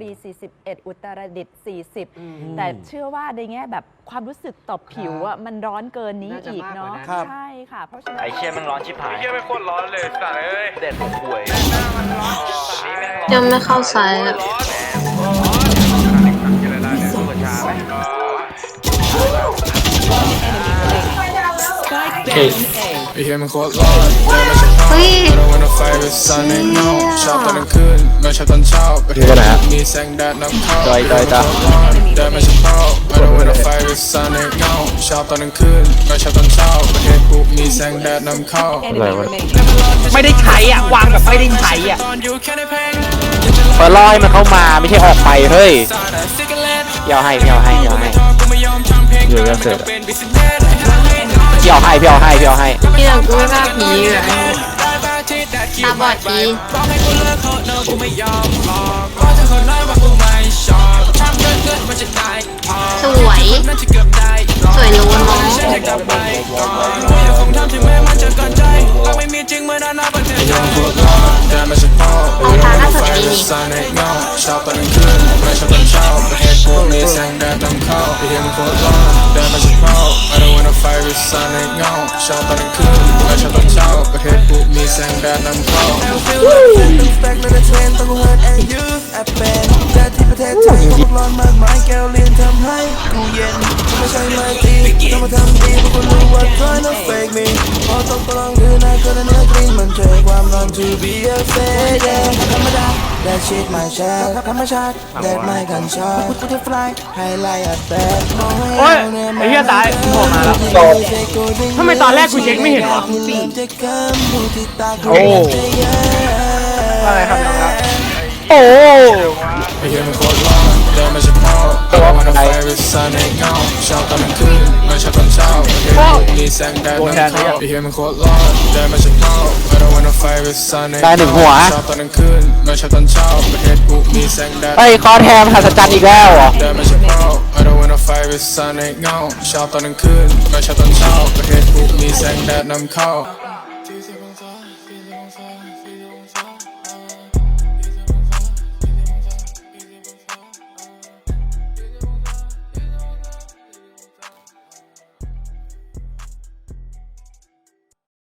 ปรี41 อุตรดิตถ์40 แต่เชื่อว่าในแง่แบบความรู้สึกต่อผิวอะมันร้อนเกินนี้น่าจะอีกมากกว่าเนาะนั้นครับใช่ค่ะ เพราะฉะนั้นไอเชี่ยแมันร้อนชิบหายเฮียไม่โคตรร้อนเลยสัตว์เอ้ยเด็ดห่วยยังไม่เข้าไซส์อะร้อนกินอะไรได้เนี่ยสู้กับชาไหมไอ้เฮียมันโคตรร้อนเดินมาจากห้องเฮ้ย I don't wanna fight with sun and no ชอบตอนกลางคืนไม่ชอบตอนเช้าประเทศมี แสงแดดนำเข้าจอยจอยจ้ะเดินมาจากห้อง I don't wanna fight with sun and no ชอบตอนกลางคืนไม่ชอบตอนเช้าประเทศกูมีแสงแดดนำเข้าไม่ได้ใช้อะวางแบบไม่ได้ใช้อะตอนอยู่แค่ในเพลงเปิดรอยมันเข้ามาไม่ใช่ออกไปเฮ้ยเพี่ยวให้เพี่ยวให้เพี่ยวให้กูไม่ยอมทำเพลงอยู่ยังเสร็จเป็น business เพี่ยวให้เพี่ยวให้เพี่ยวให้ที่เรากูไม่กล้าผีเลยตาบอดดี วกนี้แสงแดดนำเข้าไอ้เหี้ยมันโคตรร้อนแต่ไม่ใช่พ่อ I don't wanna fight with sun ในเงาชอบตอนกลางคืนไใช่ไหม่ตีต้องมาทำดีเพราะกูรู้ว่า try not fake me พอตกตะลองคืนนายก็ได้เนื้อกรีนมันเจอความร้อน to be a fake yeah ธรรมดา that shit my shot ธรรมชาติ that my gunshot พูดกูจะ fly ให้ไล่อัดแบดมองให้โอ๊ยไอ้เหี้ยตายโผล่มาแล้วทำไมตอนแรกกูเช็คไม่เห็นวะโอ้อะไรครับน้องครับโอ้ไอ้เหี้ยมันโคตรร้อนเดินมาจากพ่อ I don't wanna fight with sun ในเงาชอบตอนกลางคืนไม่ชอบตอนเช้าประเทศพวกนี้แสงแดดนำเข้าไอ้เหี้ยมันโคตรร้อนเดินมาจากพ่อ I don't wanna fight with sun ในได้หนึ่งหัวชอบตอนกลางคืนไม่ชอบตอนเช้าประเทศพวกนี้แสงแดดเฮ้ยคอแทมหัศจรรย์อีกแล้วเหรอเดินมาจากพ่อ I don't wanna fight with sun ในเงาชอบตอนกลางคืนไม่ชอบตอนเช้าประเทศพวกนี้แสงแดดนำเข้า